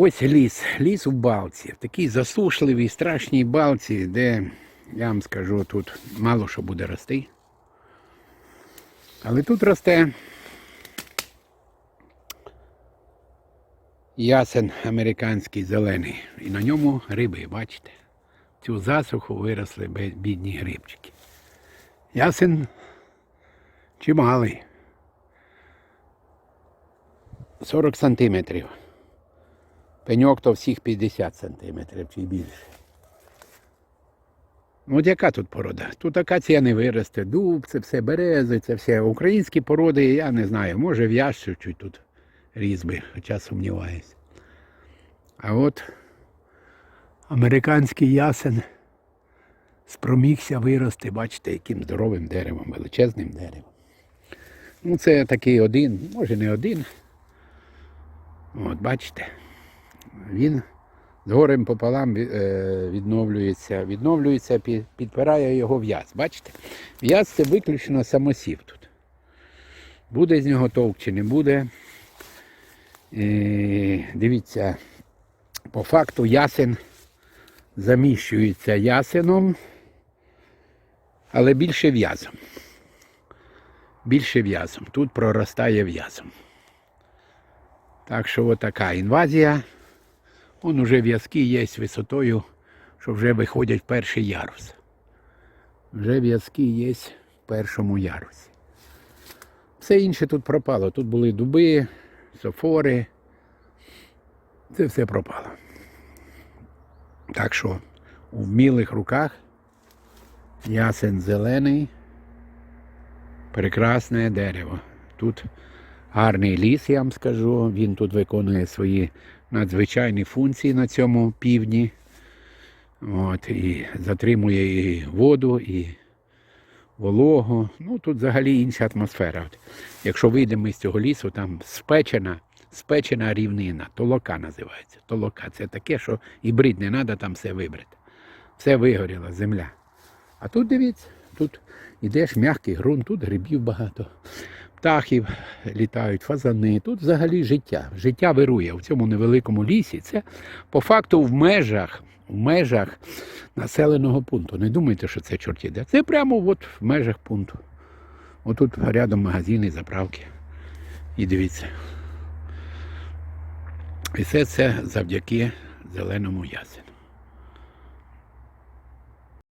Ось ліс, ліс у балці. В такій засушливій, страшній балці, де, я вам скажу, тут мало що буде рости. Але тут росте ясен американський зелений. І на ньому гриби, бачите? Цю засуху виросли бідні грибчики. Ясен чималий. 40 сантиметрів. Пеньок то всіх 50 сантиметрів чи більше. Ну, От яка тут порода? Тут акація не виросте, дуб, це все берези, це все. Українські породи, я не знаю, може в'яз чуть тут різьби, хоча сумніваюся. А от американський ясен спромігся вирости, бачите, яким здоровим деревом, величезним деревом. Ну, це такий один, може не один. От, бачите, він з горем пополам е, відновлюється, відновлюється, підпирає його в'яз. Бачите? В'яз це виключно самосів тут. Буде з нього толк чи не буде. Е, дивіться, по факту ясен заміщується ясеном, але більше в'язом. Більше в'язом. Тут проростає в'язом. Так що от така інвазія. Вон уже в'язки є з висотою, що вже виходять в перший ярус. Вже в'язки є в першому ярусі. Все інше тут пропало. Тут були дуби, софори. Це все пропало. Так що у вмілих руках ясен зелений, прекрасне дерево. Тут гарний ліс, я вам скажу. Він тут виконує свої надзвичайні функції на цьому півдні. От, і затримує і воду, і вологу. Ну, тут взагалі інша атмосфера. От, якщо вийдемо з цього лісу, там спечена, спечена рівнина, толока називається. Толока. Це таке, що і брід не треба там все вибрати. Все вигоріла, земля. А тут дивіться, тут ідеш м'який ґрунт, тут грибів багато. Птахів літають, фазани. Тут взагалі життя. Життя вирує в цьому невеликому лісі. Це по факту в межах, в межах населеного пункту. Не думайте, що це чорті де. Це прямо от в межах пункту. Отут рядом магазини, заправки. І дивіться. І все це завдяки зеленому ясені.